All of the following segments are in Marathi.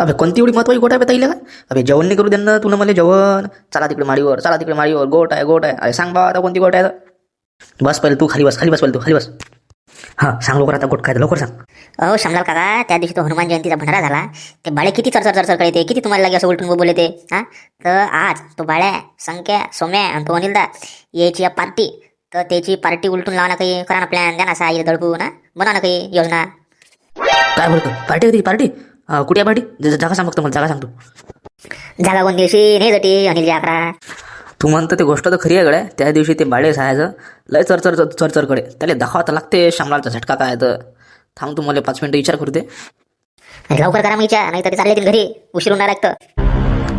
अबे कोणती एवढी महत्वाची गोट आहे बताईला का अबे जेवण नाही करू दे ना तुला मला जेवण. चला तिकडे माडीवर चला तिकडे माडीवर. गोट आहे गोट आहे. अरे सांग बा आता कोणती गोट आहे? बस पहिले तू खाली बस खाली बस पहिले तू खाली बस. हां सांग लवकर आता गोट काय लवकर सांग. अहो श्यामलाल काका त्या दिवशी तो हनुमान जयंतीचा भंडारा झाला. ते बाळे किती चरचर चरचर कळते किती तुम्हाला लागे असं उलटून बोलले ते हां? तर आज तो बाळ्या संख्या सोम्या आणि तो अनिलदा यायची पार्टी. तर त्याची पार्टी उलटून लावा ना काही करा ना प्लॅन द्या ना येईल दडपू ना? बनवा ना काही योजना. काय बोलतो? पार्टी होती पार्टी? कुठे आहे पार्टी? जागा सांग फक्त मला जागा सांगतो जागा कोण दिवशी? नाही जटी अनिलजी अकरा तू म्हणतो ते गोष्ट तर खरी आहे गड्या. त्या दिवशी ते बाळे साहायचं लय चरचर चरचरकडे. त्याला दाखवा तर लागते शामलालचा झटका काय तर. थांब तू मला पाच मिनिटं विचार करू दे. लवकर करा मग विचार नाही तर चालले घरी उशीर होणार लागतं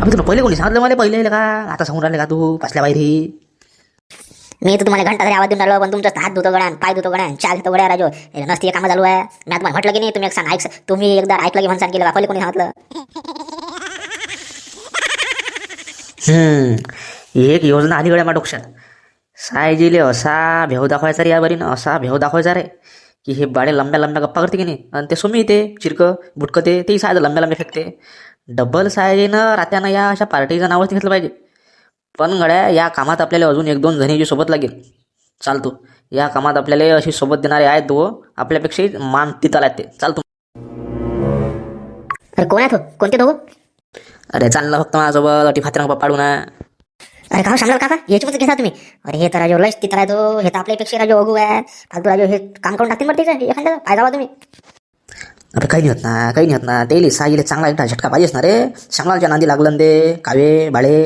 अबे तुला पहिले कोणी सांगितलं मला? पहिले का? आता सांगून राहिले का तू? पासल्या बाहेरी मी तर तुम्हाला घंटा तरी आवाज देऊन राहिलो पण तुमचं हात धुतो गड्यान पाय धुतो गड्यान चहा घेतो गड्या राजो. हे नसती कामं चालू आहे. मी तुम्हाला म्हटलं की नाही तुम्ही एक सांग ऐक तुम्ही एकदा ऐकलं की म्हणसान केलं का कोणी सांगितलं हम्म, एक योजना आली गड्या मा डोक्षात सायजीले असा भेव दाखवायचा रे या बरीनं असा भेव दाखवायचा रे की हे बाळे लंब्या लंब्या गप्पा करते की नाही? आणि ते सुमी येते चिरकं बुटकं ते तेही सायचं लंब्या लंब्या फेकते. डबल सायजीनं रात्यानं या अशा पार्टीचं नावच घेतलं पाहिजे. पण गड्या या कामात आपल्याला अजून एक दोन जणीची सोबत लागेल. चालतो. या कामात आपल्याला अशी सोबत देणारे आहेत दो आपल्यापेक्षाही मान तिथं ते. चालतो. अरे कोण आहे तो? कोणते दोघं? अरे चाललं फक्त माझ्यासोबत. अटी फात्र पाडू ना अरे का सांगणार काका याची मत घेता तुम्ही? अरे हे तर राजो लस तिथं राजो हे तर आपल्यापेक्षा राजो अगू आहे. फालतू राजो हे काम करून टाकतील बरं एखाद्या फायदा व्हा तुम्ही. अरे काही नाही होत ना. काही नाही होत ना. तेली साईले चांगला एकटा झटका पाहिजेच ना रे. श्यामलालच्या नांदी लागलं ते. कावे बाळे.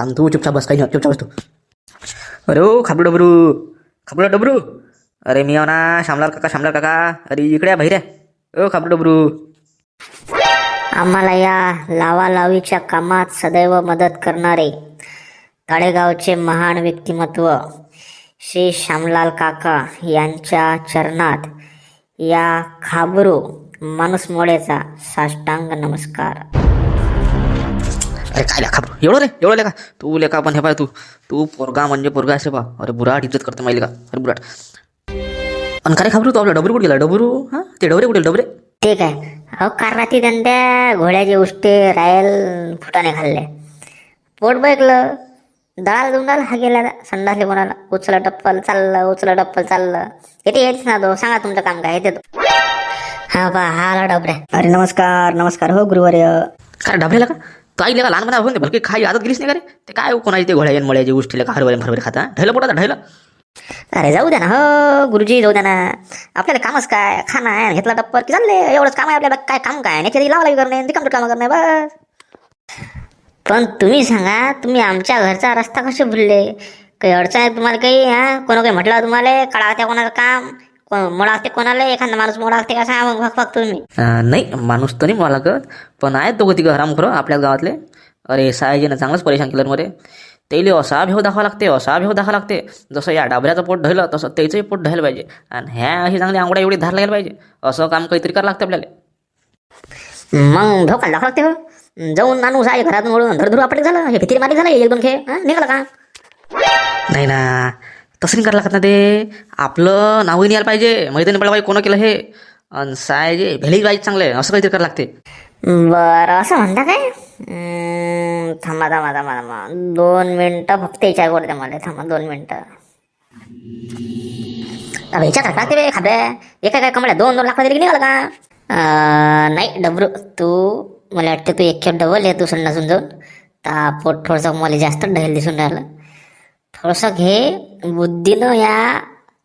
थांब तू चुपचाप बस काही नाही चुपचाप बस तू अरे ओ खाबडू डबरू खाबडू डबरू. अरे मी आव ना श्यामलाल काका श्यामलाल काका. अरे इकडे बाहेर आहे ओ खाबडू डबरू. आम्हाला या लावालावीच्या कामात सदैव मदत करणारे तळेगावचे महान व्यक्तिमत्व श्री श्यामलाल काका यांच्या चरणात या खाबरू माणूस मोडेचा साष्टांग नमस्कार. अरे काय लेखा? एवढं रे? एवढं लेखा? तू लेखा पण हे पाय तू. तू पोरगा म्हणजे पोरगा असे बा अरे बुराट इज्जत करते माहिती का? अरे बुराट. आणि काय खाबरू तू आपला डबरू कुठे गेला? डबरू? हां? ते डबरे कुठे डबरे? ठीक आहे. अहो कार रात्री त्यांच्या घोड्याचे उष्टे रायल फुटाने खाल्ले. पोट बघलं डाळ दुंडाल हा गेला संडासले कोणाला? उचला टप्पल चाललं उचला टप्पल चाललं. येते येतेच ना तो. सांगा तुमचं काम काय? येते तो. हा बा हा आला डबऱ्या. अरे नमस्कार नमस्कार. हो गुरुवर्य. काय डबलेला का? तो आई लेका लहानपणा होऊन काही खाई आदत गेलीच नाही का रे ते काय कोणाची ते घोड्या मळ्याचे उष्टीला का हरभरे भरभर खाता ढैलं पोटात ढैलं अरे जाऊ द्या ना हो गुरुजी जाऊ द्या ना आपल्याला कामच काय खाना आहे घेतला टप्पर की चालले एवढंच काम आहे आपल्याला काय काम काय नाही लावा लागली करणे ते काम करणे बस पण तुम्ही सांगा तुम्ही आमच्या घरचा रस्ता कसे भुलले काही अडचण आहे तुम्हाला काही हा कोणा काही म्हटलं तुम्हाला कळा त्या कोणाचं काम मोडा लागते कोणाला? एखादा माणूस मोडा लागते का सांगा मग फक्त तुम्ही नाही माणूस तर नाही मला लागत पण आहेत दोघं तिघं हराम खरं आपल्याच गावातले. अरे सायजीनं चांगलंच परेशान केलं रे मध्ये त्याला असा भेव दाखवा लागते असा भेव दाखवा लागते. जसं या डाबऱ्याचं पोट ढळलं तसं त्याचंही पोट ढायला पाहिजे. आणि ह्या अशी चांगली आंगड्या एवढी धार लागली पाहिजे. असं काम काहीतरी करावं लागतं आपल्याला. मग धोका दाखवा लागते हो. जाऊन माणूस आहे घरातून ओढून धरधरू आपले झालं हे भित्री मारी झालं एक दोन खेळ निघालं का? नाही ना. तसं नाही करायला लागत ना ते. आपलं नावही नाही यायला पाहिजे. माहिती नाही पडलं पाहिजे कोणं केलं हे? आणि सायजे भेली पाहिजे चांगले असं काहीतरी करायला लागते. बरं असं म्हणता काय? थांबा थांबा थांबा थांबा. दोन मिनटं फक्त विचार करते मला थांबा दोन मिनटं. अरे विचार करा ते खाबे. एका काय कमळ्या दोन दोन लाख दिली की? का नाही डबरू. तू मला वाटतं तू एक डबल आहे तू संडासून जाऊन. ता पोट थोडंसं मला जास्त ढेल दिसून राहिलं. थोडंसं घे बुद्धीनं या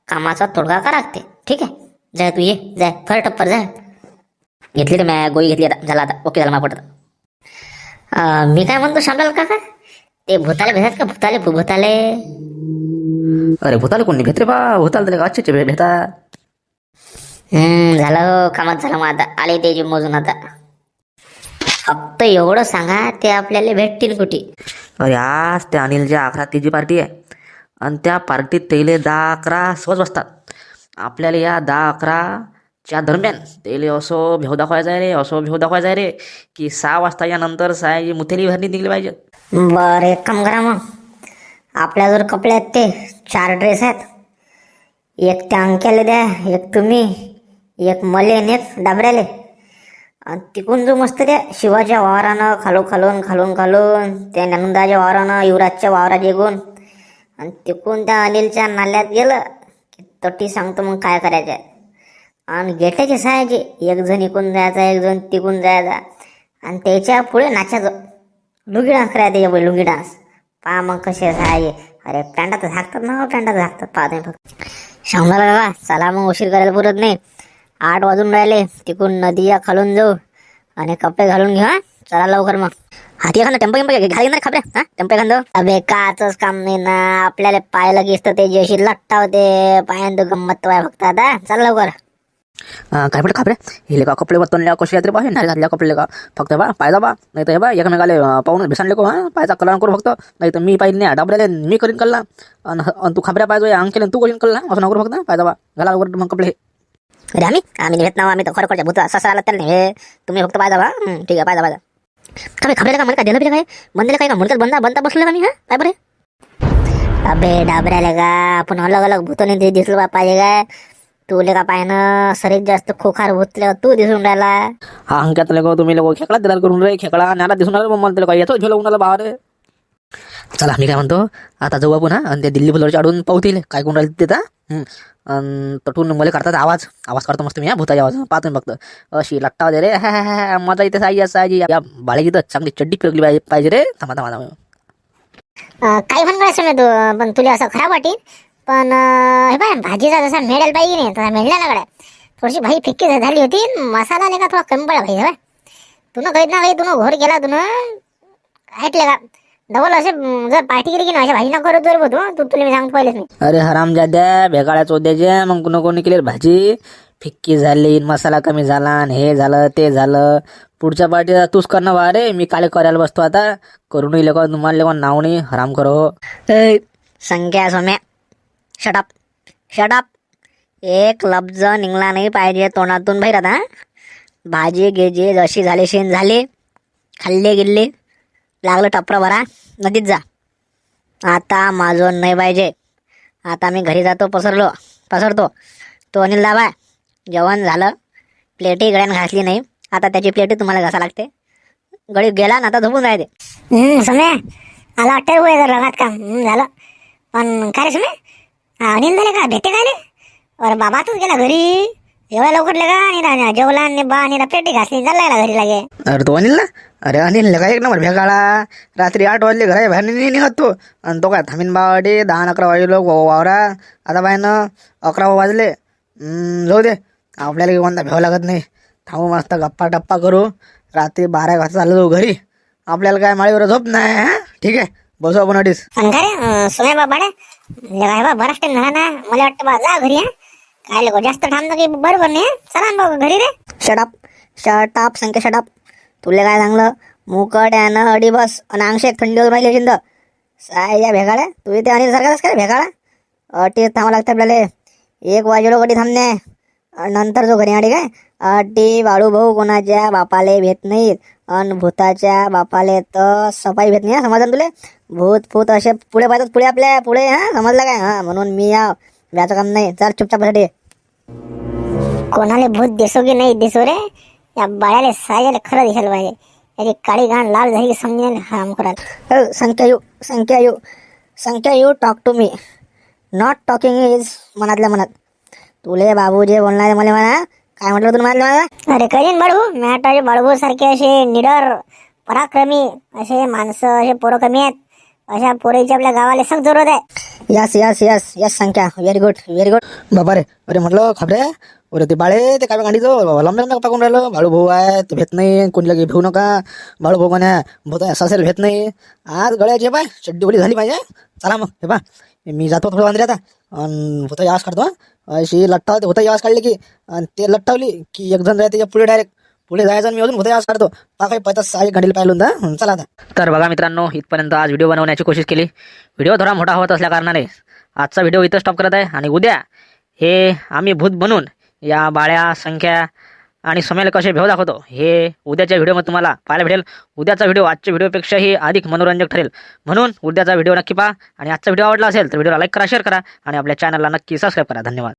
कामाचा तोडगा का लागते ठीक आहे? जाय तू ये जाय. फर टप्पर जाय. घेतली रे मॅ गोळी घेतली आता. झाला आता. ओके झाला मला पडत मी काय म्हणतो शामलाल काका? ते भूताले भेटतात का? भूताले भूताले अरे भूताला कोणी भेट रे बा. भूताला तरी अच्छे भेटा हम्म झालं हो कामात झालं मग आता. आले ते मोजून आता. फक्त एवढं सांगा ते आपल्याला भेटतील कुठे? आज त्या अनिलच्या अकरा तिची पार्टी आहे. आणि त्या पार्टीत तेले दहा अकरा सहज बसतात. आपल्याला या दहा अकराच्या दरम्यान तेले असो भेव दाखवायचा आहे रे असो भेव दाखवायचा आहे रे की सहा वाजता यानंतर नंतर मुथेली भरणी निघली पाहिजे. बरं एक काम करा मग. आपल्या जर कपडे आहेत ते चार ड्रेस आहेत. एक त्या अंक्याला द्या एक तुम्ही एक मले नेत एक डाबऱ्याले. आणि तिकून जो मस्त त्या शिवाच्या वावरानं खालून खालून खालून खालून त्या नंदाच्या वावरानं युवराजच्या वावरात येऊन आणि तिकून त्या अनिलच्या नाल्यात गेलं की तटी सांगतो मग काय करायचं. आणि गेटाचे सायचे एक जण इकून जायचा एक जण तिकून जायचा. आणि त्याच्या पुढे नाचायचं. लुगी डान्स करायचा त्याच्या पुढे लुगी डान्स पहा मग कसे सायाचे अरे पॅन्टात झाकतात ना हो, पॅन्टात झाकतात. पाहत नाही फक्त. शामला बाबा चला मग उशीर करायला पुरत नाही. आठ वाजून राहिले. तिकडून नदी या खालून जाऊ. आणि कपडे घालून घेऊ हा? चला लवकर मग. हाती एखादं टेम्पो गिम्पो घाली घेणार खबऱ्या हा? टेम्पो एखादं. अबे काचच काम नाही ना. आपल्याला पायला गेसतं ते जेशी लट्टा होते. पायानं गंमत वाय फक्त आता. चला लवकर. काय म्हणते खापरे हिले का कपडे बतनल्या कशी आहेत पाहिजे? नाही घातल्या कपडे का फक्त बा पायजा बा नाही तर हे बा एकमेकाले पाहून भेसाणले को हा? पायचा कलर करू फक्त. नाही तर मी पाहिजे नाही. डाबऱ्याले मी करीन कल्ला. आणि तू खबऱ्या पाहिजे अंकेले तू करीन कल्ला. असं नको फक्त पायजा बा घाला लवकर मग कपडे. अरे आम्ही? आम्ही निघत नाव आम्ही तर खरोखरच्या भूत ससा आला त्याला नाही. हे तुम्ही फक्त पाहिजा बा. ठीक आहे पाहिजा पाहिजा. का खबरे का? मला काय दिलं बिलं काय? बंदले काय का? म्हणतात बंदा बनता बसले का मी हा? काय बरे? अबे डाबऱ्याला का? आपण अलग अलग भूतने ते दिसलो बा पाहिजे काय? तुले का पाहिनं शरीर जास्त खोखार भूतले तू दिसून राहिला. हा अंक्यातले गो तुम्ही लोक खेकडा दिला करून रे खेकडा न्याला दिसून राहिला मग म्हणतो काय येतो झोला उन्हाला बाहेर. चला मी काय म्हणतो आता जाऊ आपण हा आणि त्या दिल्ली फुलवरच्या आडून पावतील काय कोण राहिले तिथं? हं. तटून मला करतात आवाज. आवाज करतो मस्त मी हा भूताचा आवाज. पाहतो मी फक्त. अशी लट्टा वगैरे हा हा हा हा, मजा इथे साई साई. या बाळगी तर चांगली चड्डी फिरकली पाहिजे पाहिजे रे. थांबा थांबा थांबा. अं, काही पण करायचं नाही तू? पण तुला असं खराब वाटेल. पण हे पाय भाजीचा जसा मिळेल पाहिजे नाही तसा मेळला ना गड्या थोडीशी भाजी फिक्की झाली होती मसाला नाही का थोडा कमी पडला पाहिजे तू ना काही ना काही तू घोर गेला तू ऐकले का? डबल असे जर पार्टी केली की ना अशा भाजी ना करत जर तू तू तुला मी सांगतो पहिलेच मी. अरे हराम जाद्या भेगाळ्या चोद्याच्या मग कुणा कोणी केली भाजी? फिक्की झाली मसाला कमी झाला आणि हे झालं ते झालं. पुढच्या पार्टीला तूच करणं बा रे मी काले करायला बसतो आता. करून लेको तुम्हाला लेको नाव नाही हराम करो. संख्या सोम्या. शटअप शटअप एक लफ्ज निघला नाही पाहिजे तोंडातून बाहेर आता भाजी गेजी जशी झाली शेण झाली. खाल्ले गिल्ले लागलं टपरा भरा नदीत जा. आता माझं नाही पाहिजे. आता मी घरी जातो पसरलो. पसरतो. तो अनिल दाबा जेवण झालं. प्लेटही गळ्यान घासली नाही. आता त्याची प्लेटही तुम्हाला घासा लागते. गळी गेला ना आता झोपून राहते. समय मला वाटतं होय जर रगात काम. हम्म, झालं. पण काय रे समे अनिल झाले का? भेटे काय रे अरे बाबा तूच गेला घरी. एवढ्या लवकर का आणि रा- जेवला आणि बा आणि पेटी घासली चालला घरी लागे. अरे तो अनिल ना अरे अनिल काय एक नंबर भेगाळा. रात्री आठ वाजले घरा बाहेर निघत तो. आणि तो काय थांबीन बावाडे दहा अकरा वाजले वावरा. आता बायनं अकरा वाजले. हम्म, जाऊ दे. आपल्याला काही कोणता भ्यावं लागत नाही. थांबू मस्त गप्पा टप्पा करू. रात्री बारा वाजता चाललो जाऊ घरी. आपल्याला काय माळीवर झोप नाही हा? ठीक आहे. बसू आपण अडीच रे सुमे बाबा बा बराच टाइम झाला ना. मला वाटतं बा जा घरी हा. काय लोक जास्त थांबतो की बरोबर नाही चला ना घरी रे. Shut up shut up Sankhya shut up तुला काय सांगलं मुकट ना अडी बस. आणि अंगशे थंडी होऊन राहिली शिंद साय या भेगाड्या तू इथे आणि सारखाच काय भेगाडा? अटी थांबा लागतं आपल्याला. एक वाजेलो कधी थांबणे? नंतर जो घरी आली काय? अटी बाळू भाऊ कोणाच्या बापाले भेट नाहीत. अन भूताच्या बापाले तर सफाई भेट नाही समजा समजलं तुले? भूत फूत असे पुढे पाहतात पुढे आपल्या पुढे हा? समजलं काय? हा म्हणून मी या व्याचं काम नाही. चल चुपचापसाठी कोणाला भूत दिसो की नाही दिसो रे? या बाळ्याला सायाला खरं दिसायला पाहिजे. याची काळी गाण लाल झाली की समजेल हराम कराल हो संख्या यू संख्या यू संख्या you talk to me not talking is मनातल्या मनात. तुले बाबू जे बोलणार मला म्हणा. काय म्हटलं तुम्ही मला अरे करीन बाळू. मॅटाचे बाळू सारखे असे निडर पराक्रमी असे माणसं असे पोरं कमी आहेत. अशा पोरीची आपल्या गावाला सख जरूरत आहे. यस यस यस यस संख्या. व्हेरी गुड व्हेरी गुड बाबा रे अरे म्हटलं खबरे? अरे ते बाळे ते काय गाडीचं लंबे लंबे टाकून राहिलं. बाळू भाऊ आहे तो भेट नाही. कोणी लगे भेऊ नका. बाळू भाऊ म्हणे भूत सासेल भेट नाही. आज गळ्याचे पाय चड्डी बोली झाली पाहिजे. चला मग हे पा. मी जातो थोडं वांदरे आता. आणि भूता यास काढतो अशी लट्टा होते भूता यास काढली की आणि ते लट्टावली की एक जण राहते त्याच्या पुढे डायरेक्ट पुढे जायचं आणि मी अजून उद्या करतो काढतो. पा काही घडीला पाहिलं चला आता. तर बघा मित्रांनो इथपर्यंत आज व्हिडिओ बनवण्याची कोशिश केली. व्हिडिओ थोडा मोठा होत असल्या कारणाने आजचा व्हिडिओ इथं स्टॉप करत आहे. आणि उद्या हे आम्ही भूत बनून या बाळ्या संख्या आणि समेल कसे भेव दाखवतो हे उद्याच्या व्हिडिओमध्ये तुम्हाला पाहायला भेटेल. उद्याचा व्हिडिओ आजच्या व्हिडिओपेक्षाही अधिक मनोरंजक ठरेल. म्हणून उद्याचा व्हिडिओ नक्की पहा. आणि आजचा व्हिडिओ आवडला असेल तर व्हिडिओला लाईक करा शेअर करा आणि आपल्या चॅनलला नक्की सबस्क्राईब करा. धन्यवाद.